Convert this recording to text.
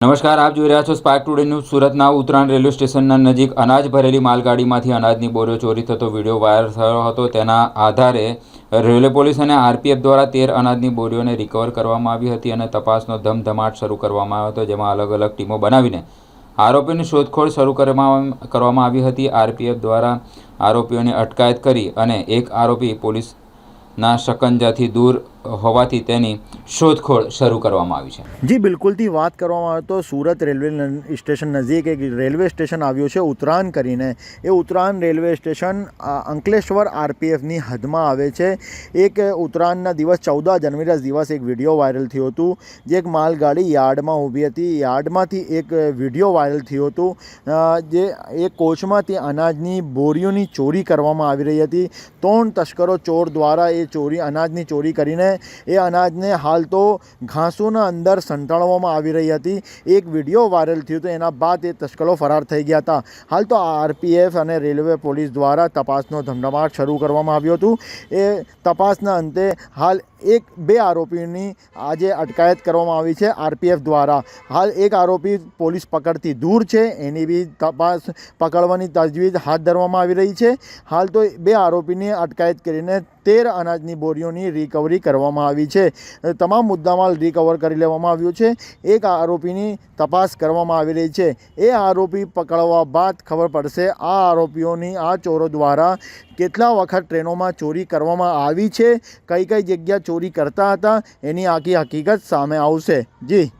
નમસ્કાર, આપ જોઈ રહ્યા છો સ્પાર્ક ટુડે ન્યૂઝ સુરતના ઉત્તરાયણ રેલવે સ્ટેશનના નજીક અનાજ ભરેલી માલગાડીમાંથી અનાજની બોરીઓ ચોરી થતો વીડિયો વાયરલ થયો હતો. તેના આધારે રેલવે પોલીસ અને આરપીએફ દ્વારા તેર અનાજની બોરીઓને રિકવર કરવામાં આવી હતી અને તપાસનો ધમધમાટ શરૂ કરવામાં આવ્યો હતો, જેમાં અલગ અલગ ટીમો બનાવીને આરોપીની શોધખોળ શરૂ કરવામાં આવી હતી. આરપીએફ દ્વારા આરોપીઓની અટકાયત કરી અને એક આરોપી પોલીસના શકંજાથી દૂર હોવાથી તેની શોધખોળ શરૂ કરવામાં આવી છે. જી, બિલકુલથી વાત કરવામાં આવે તો સુરત રેલવે સ્ટેશન નજીક એક રેલવે સ્ટેશન આવ્યું છે, ઉત્તરાયણ કરીને. એ ઉત્તરાયણ રેલવે સ્ટેશન અંકલેશ્વર આરપીએફની હદમાં આવે છે. એક ઉત્તરાયણના દિવસ, ચૌદા જનવરીના દિવસ એક વીડિયો વાયરલ થયું હતું, જે એક માલગાડી યાર્ડમાં ઊભી હતી. યાર્ડમાંથી એક વીડિયો વાયરલ થયું હતું જે એ કોચમાંથી અનાજની બોરીઓની ચોરી કરવામાં આવી રહી હતી. ત્રણ તસ્કરો ચોર દ્વારા એ ચોરી, અનાજની ચોરી કરીને એ અનાજને હાલ તો ઘાસોના અંદર સંતાડવામાં આવી રહી હતી. એક વીડિયો વાયરલ થયો હતો એના બાદ એ તસ્કરો ફરાર થઈ ગયા હતા. હાલ તો આરપીએફ અને રેલવે પોલીસ દ્વારા તપાસનો ધમધમાટ શરૂ કરવામાં આવ્યો હતું. એ તપાસના અંતે હાલ એક, બે આરોપીની આજે અટકાયત કરવામાં આવી છે આરપીએફ દ્વારા. હાલ એક આરોપી પોલીસ પકડથી દૂર છે. એની બી તપાસ પકડવાની તજવીજ હાથ ધરવામાં આવી રહી છે. હાલ તો બે આરોપીની અટકાયત કરીને તેર અનાજની બોરીઓની રિકવરી કરવામાં આવી છે. તમામ મુદ્દામાલ રિકવર કરી લેવામાં આવ્યું છે. એક આરોપીની તપાસ કરવામાં આવી રહી છે. એ આરોપી પકડવા બાદ ખબર પડશે આ આરોપીઓની આ ચોરો દ્વારા કેટલા વખત ટ્રેનોમાં ચોરી કરવામાં આવી છે, કઈ કઈ જગ્યા ચોરી કરતા હતા, એની આખી હકીકત સામે આવશે. જી.